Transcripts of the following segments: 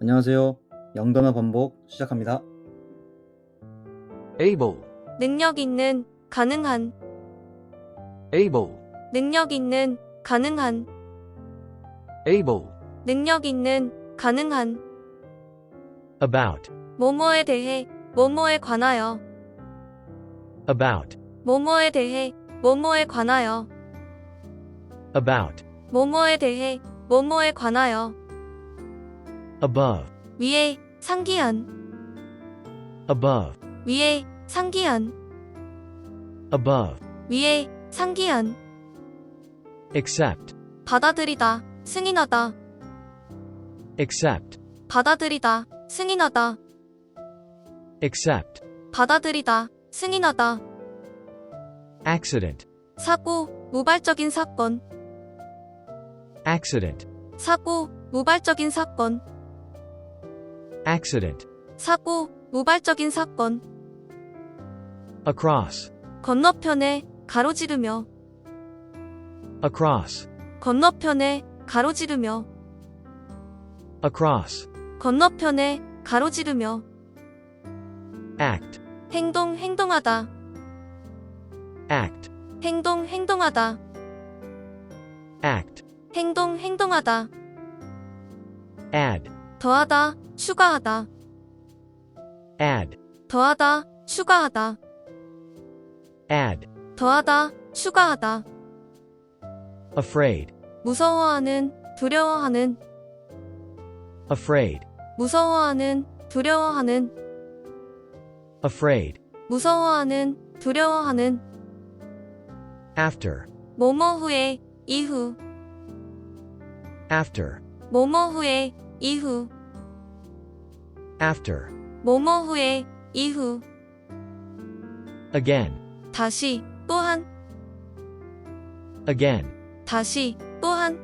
안녕하세요. 영단어 반복 시작합니다. able, 능력 있는, 가능한, able, 능력 있는, 가능한, able, 능력 있는, 가능한, about, 뭐뭐에 대해, 뭐뭐에 관하여, about, 뭐뭐에 대해, 뭐뭐에 관하여, about, 뭐뭐에 대해, 뭐뭐에 관하여, above, 위에, 상기한, above, 위에, 상기한, above, 위에, 상기한, accept, 받아들이다, 승인하다, accept, 받아들이다, 승인하다, accept, 받아들이다, 승인하다, accident, 사고, 무발적인 사건, accident, 사고, 무발적인 사건, accident, 사고, 무발적인 사건, across, 건너편에, 가로지르며, across, 건너편에, 가로지르며, across, 건너편에, 가로지르며, act, 행동, 행동하다, act, 행동, 행동하다, act, 행동, 행동하다, add, 더하다, 추가하다, add, 더하다, 추가하다, add, 더하다, 추가하다, afraid, 무서워하는, 두려워하는, afraid, 무서워하는, 두려워하는, afraid, 무서워하는, 두려워하는, after, 뭐뭐 후에, 이후, after, 뭐뭐 후에, 이후, after, 뭐뭐 후에, 이후, again, 다시, 또한, again, 다시, 또한,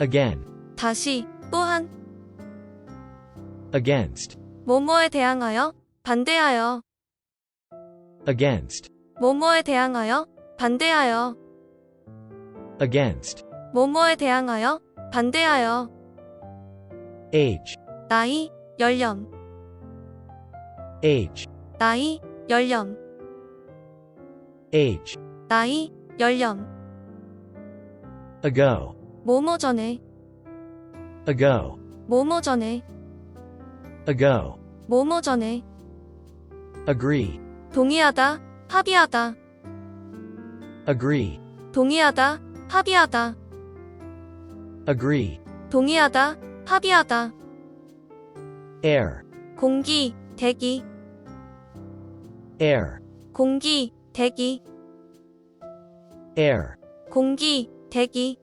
again, 다시, 또한, against, 뭐뭐에 대항하여, 반대하여, against, 뭐뭐에 대항하여, 반대하여, against, 뭐뭐에 대항하여, 반대하여, age, 나이, 연령, age, 나이, 연령, age, 나이, 연령, ago, 뭐뭐 전에, ago, 뭐뭐 전에, ago, 뭐뭐 전에, agree, 동의하다, 합의하다, agree, 동의하다, 합의하다, agree, 동의하다, 합의하다, air, 공기, 대기, air, 공기, 대기, air, 공기, 대기,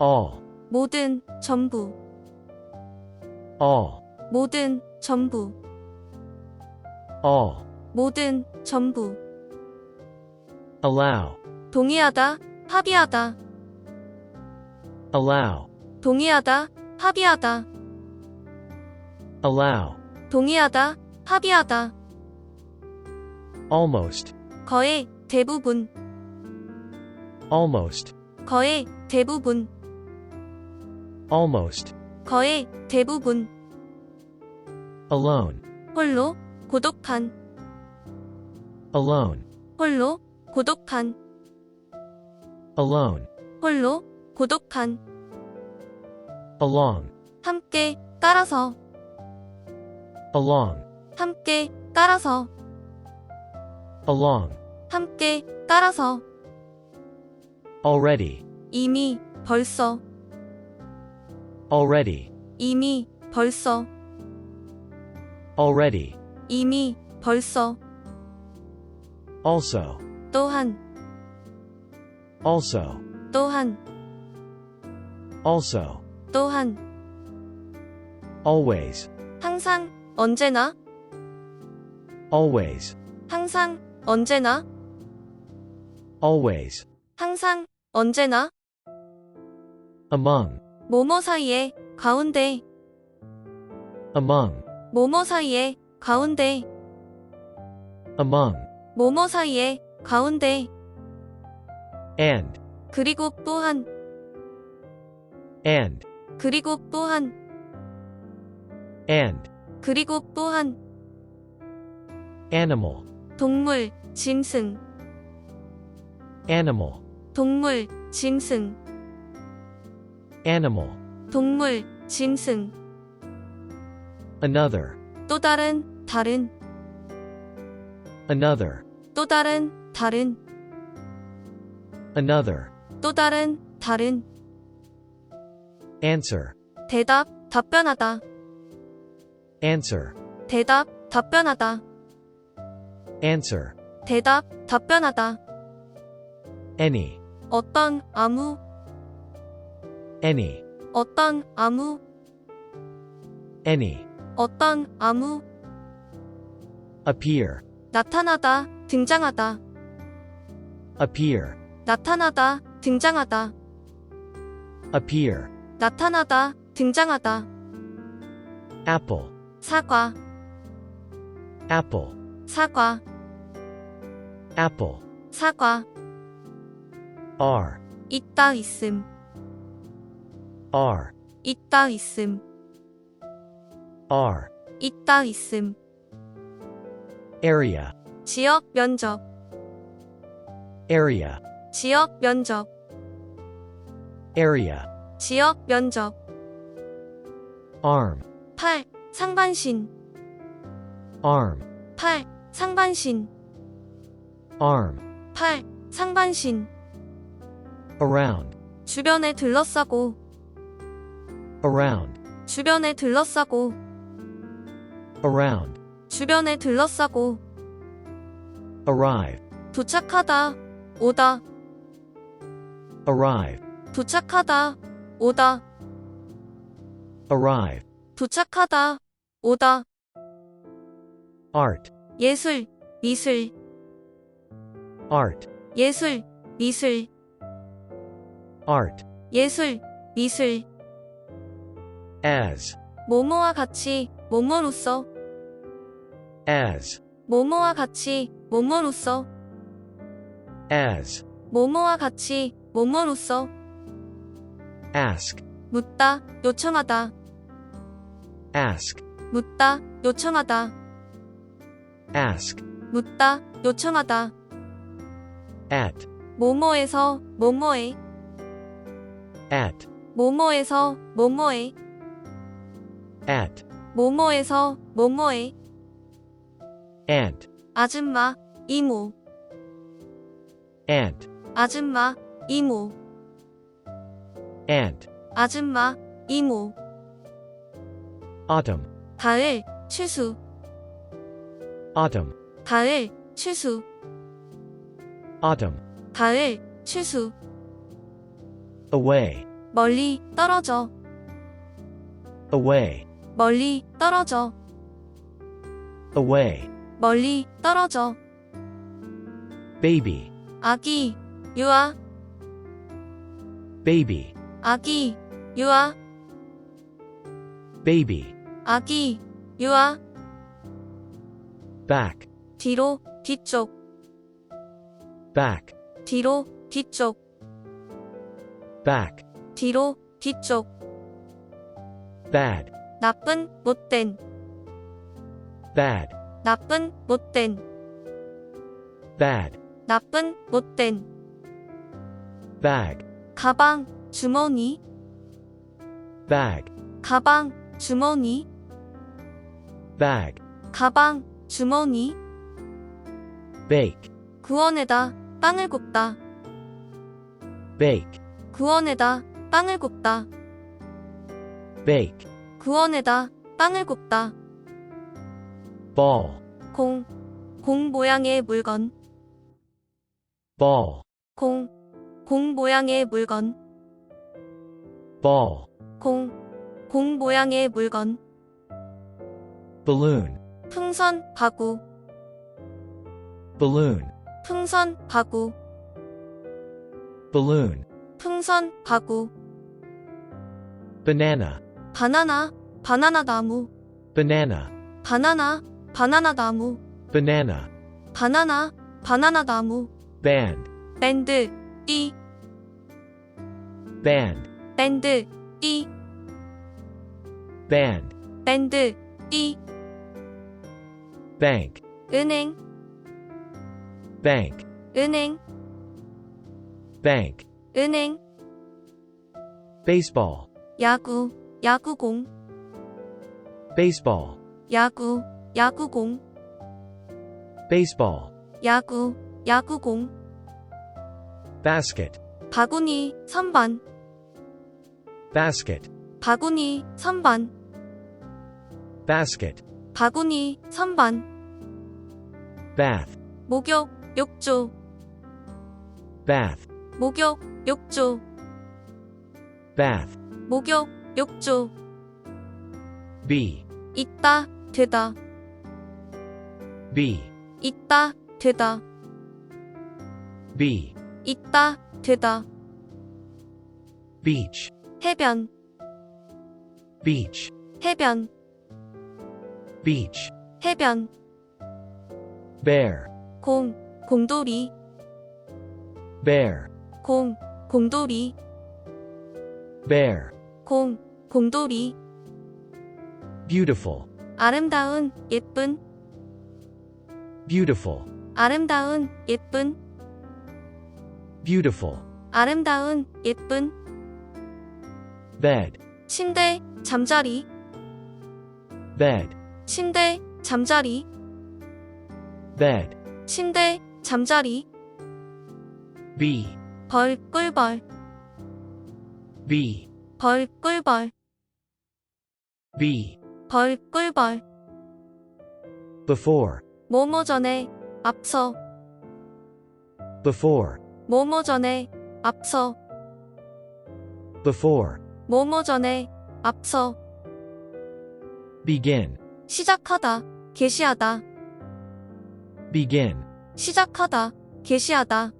all, 모든, 전부, all, 모든, 전부, all, 모든, 전부, allow, 동의하다, 합의하다, allow, 동의하다, 합의하다, allow, 동의하다, 합의하다, almost, 거의, 대부분, almost, 거의, 대부분, almost, 거의, 대부분, alone, 홀로, 고독한, alone, 홀로, 고독한, alone, 홀로, 고독한, along, 함께, 따라서, along, 함께, 따라서, along, 함께, 따라서, already, 이미, 벌써, already, 이미, 벌써, already, 이미, 벌써, also, 또한, also, 또한, also, 또한, always, 항상, 언제나, always, 항상, 언제나, always, 항상, 언제나, among, 뭐뭐 사이에, 가운데, among, 뭐뭐 사이에, 가운데, among, 뭐뭐 사이에, 가운데, and, 그리고 또한, and, 그리고 또한, and, 그리고 또한, animal, 동물, 짐승, animal, 동물, 짐승, animal, 동물, 짐승. another, 또 다른, 다른, another, 또 다른, 다른, another, 또 다른, 다른. answer, 대답, 답변하다. Answer, 대답, 답변하다. answer, 대답, 답변하다. any, 어떤, 아무, any, 어떤, 아무, any, 어떤, 아무. appear, 나타나다, 등장하다. appear, 나타나다, 등장하다. appear, 나타나다, 등장하다. apple, 사과, apple, 사과, apple, 사과. are, 있다, 있음. are, 있다, 있음. are, 있다, 있음. area, 지역, 면적. area, 지역, 면적. area, 지역, 면적. arm, 팔, 상반신. arm, 팔, 상반신. arm, 팔, 상반신. around, 주변에 둘러싸고, around, 주변에 둘러싸고, around, 주변에 둘러싸고, arrive, 도착하다, 오다, arrive, 도착하다, 오다, arrive, 도착하다, 오다. art, 예술, 미술, art, 예술, 미술, art, 예술, 미술. as, 모모와 같이, 모모로서, as, 모모와 같이, 모모로서, as, 모모와 같이, 모모로서. ask, 묻다, 요청하다, ask, 묻다, 요청하다, ask, 묻다, 요청하다. at, 모모에서, 모모에, at, 모모에서, 모모에, at, 모모에서, 모모에. ant, 아줌마, 이모, ant, 아줌마, 이모, ant, 아줌마, 이모. autumn, 가을, 추수, autumn, 가을, 추수, autumn, 가을, 추수. away, 멀리, 떨어져, away, 멀리, 떨어져, away, 멀리, 떨어져. baby, 아기, 유아, baby, 아기, 유아, baby, 아기, 유아. back, 뒤로, 뒤쪽, back, 뒤로, 뒤쪽, back, 뒤로, 뒤쪽. bad, 나쁜, 못된, bad, 나쁜, 못된, bad, 나쁜, 못된. bag, 가방, 주머니, bag, 가방, 주머니, bag, 가방, 주머니. bake, 구원에다, 빵을 굽다, bake, 구원에다, 빵을 굽다, bake, 구원에다, 빵을 굽다. ball, 공, 공 모양의 물건, ball, 공, 공 모양의 물건, ball, 공, 공 모양의 물건. Balloon, 풍선, 바구, balloon, 풍선, 바구, balloon, 풍선, 바구. banana, 바나나, 바나나 나무, banana, 바나나, 바나나 나무, banana, 바나나, 바나나 나무. band, 밴드, 띠, band, 밴드, 띠, band, 밴드, 띠, bank, 은행, bank, 은행, bank, 은행, baseball, 야구, 야구공, baseball, 야구, 야구공, baseball, 야구, 야구공, basket, 바구니, 선반, basket, 바구니, 선반, basket, 바구니, 선반, bath, 목욕, 욕조, bath, 목욕, 욕조, bath, 목욕, 욕조, be, 있다, 되다, be, 있다, 되다, be, 있다, 되다, beach, 해변, beach, 해변, beach, 해변, bear, 공, 공돌이, bear, 공, 공돌이, bear, 공, 공돌이, beautiful, 아름다운, 예쁜, beautiful, 아름다운, 예쁜, beautiful, 아름다운, 예쁜, bed, 침대, 잠자리, bed, 침대, 잠자리, bed, 침대, 잠자리, be, 벌, 꿀벌, be, 벌, 꿀벌, be, 벌, 꿀벌, before, 뭐뭐 전에, 앞서, before, 뭐뭐 전에, 앞서, before, 뭐뭐 전에, 앞서, begin, 시작하다, 개시하다, begin, 시작하다, 개시하다,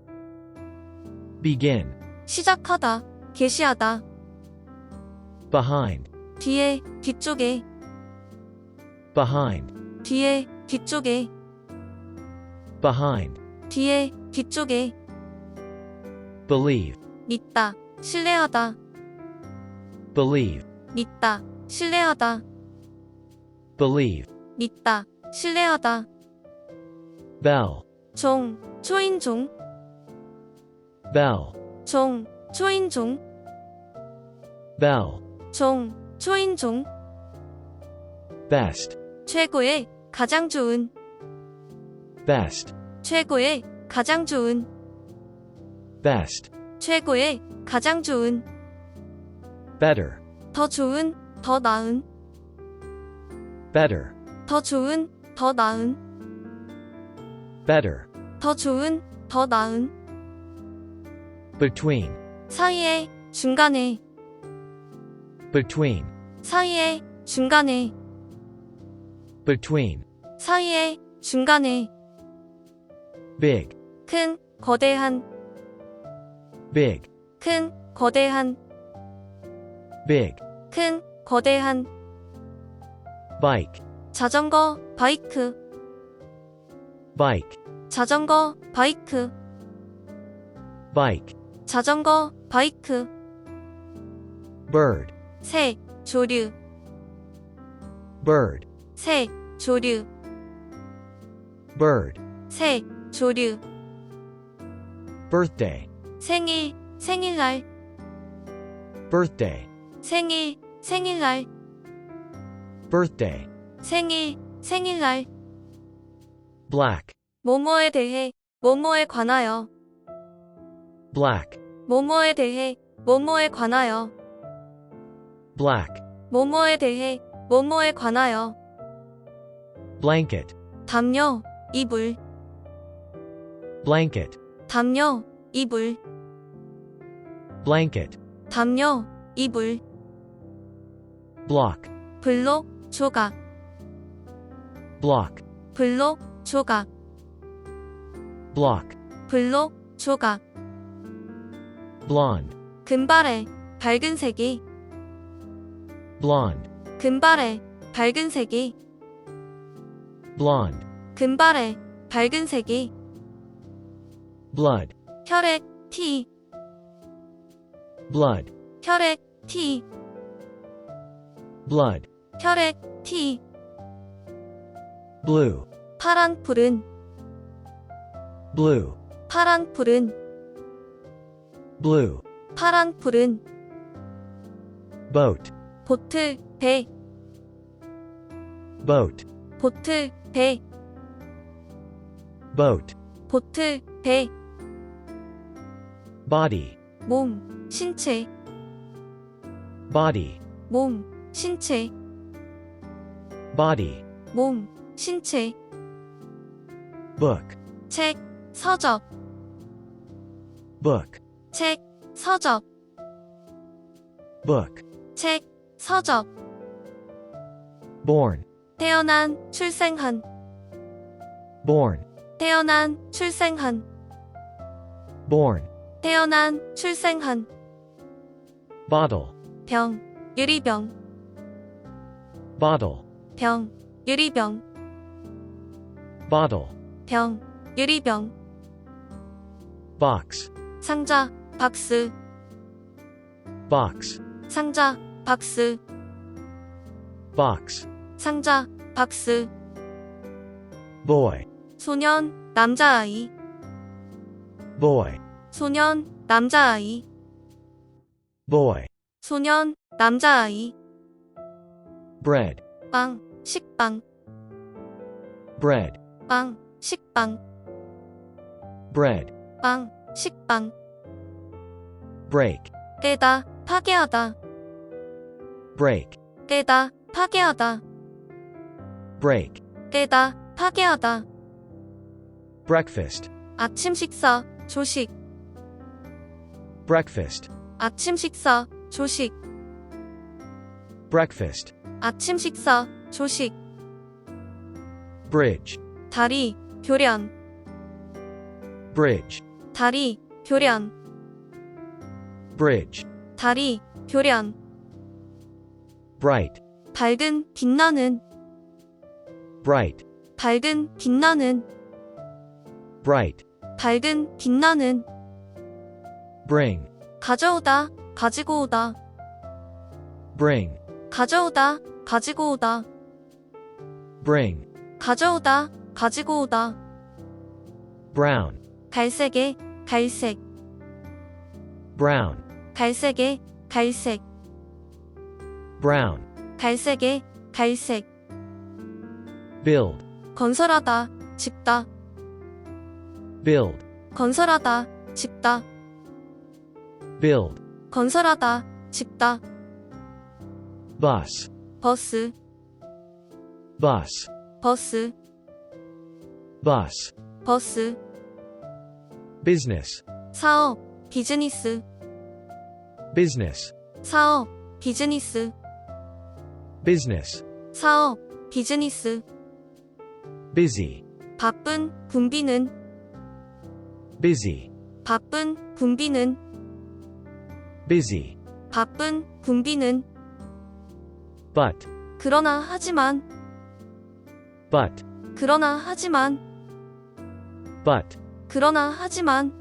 begin, 시작하다, 개시하다, behind, 뒤에, 뒤쪽에, behind, 뒤에, 뒤쪽에, behind, 뒤에, 뒤쪽에, believe, 믿다, 신뢰하다, believe, 믿다, 신뢰하다, believe, 믿다, 신뢰하다, bell, 종, 초인종, bell, 종, 초인종, bell, 종, 초인종, best, 최고의, 가장 좋은, best, 최고의, 가장 좋은, best, 최고의, 가장 좋은, better, 더 좋은, 더 나은, better, 더 좋은, 더 나은, better, 더 좋은, 더 나은, between, 사이에, 중간에, between, 사이에, 중간에, between, 사이에, 중간에, big, 큰, 거대한, big, 큰, 거대한, big, 큰, 거대한, bike, 자전거, 바이크, bike, 자전거, 바이크, bike, 자전거, 바이크, bird, 새, 조류, bird, 새, 조류, bird, 새, 조류, birthday, 생일, 생일날, birthday, 생일, 생일날, birthday, 생일, 생일날, black, 뭐뭐에 대해, 뭐뭐에 관하여, black, 뭐뭐에 대해, 뭐뭐에 관하여, black, 뭐뭐에 대해, 뭐뭐에 관하여, blanket, 담요, 이불, blanket, 담요, 이불, blanket, 담요, 이불, block, 블록, 조각, block, 블록, 조각, block, 블록, 조각, blonde, 금발의, 밝은 색이, blonde, 금발의, 밝은 색이, blonde, 금발의, 밝은 색이, blood, 혈액, 티, blood, 혈액, 티, blood, 혈액, T, blue, 파랑, 푸른, blue, 파랑, 푸른, blue, 파랑, 푸른, boat, 보트, 배, boat, 보트, 배, boat, 보트, 배, body, 몸, 신체, body, 몸, 신체, body, 몸, 신체, book, 책, 서적, book, 책, 서적, book, 책, 서적, born, 태어난, 출생한, born, 태어난, 출생한, born, 태어난, 출생한, bottle, 병, 유리병, bottle, 병, 유리병, bottle, 병, 유리병, box, 상자, 박스, box, 상자, 박스, box, 상자, 박스, boy, 소년, 남자아이, boy, 소년, 남자아이, boy, 소년, 남자아이, bread, 빵, 식빵, bread, 빵, 식빵, bread, 빵, 식빵, break, 깨다, 파괴하다, break, 깨다, 파괴하다, break, 깨다, 파괴하다, breakfast, 아침 식사, 조식, breakfast, 아침 식사, 조식, breakfast, 아침 식사, 조식, bridge, 다리, 교련, bridge, 다리, 교련, bridge, 다리, 교련, bright, 밝은, 빛나는, bright, 밝은, 빛나는, bright, 밝은, 빛나는, bring, 가져오다, 가지고 오다, bring, 가져오다, 가지고 오다, bring, 가져오다, 가지고 오다, brown, 갈색에, 갈색, brown, 갈색에, 갈색, brown, 갈색에, 갈색, build, 건설하다, 짓다, build, 건설하다, 짓다, build, 건설하다, 짓다, bus, 버스, bus, 버스, bus, 버스, business, 사업, 비즈니스, business, 사업, 비즈니스, business, 사업, 비즈니스, busy, 바쁜, 붐비는, busy, 바쁜, 붐비는, busy, 바쁜, 붐비는, but, 그러나 하지만, but, 그러나 하지만, but, 그러나 하지만,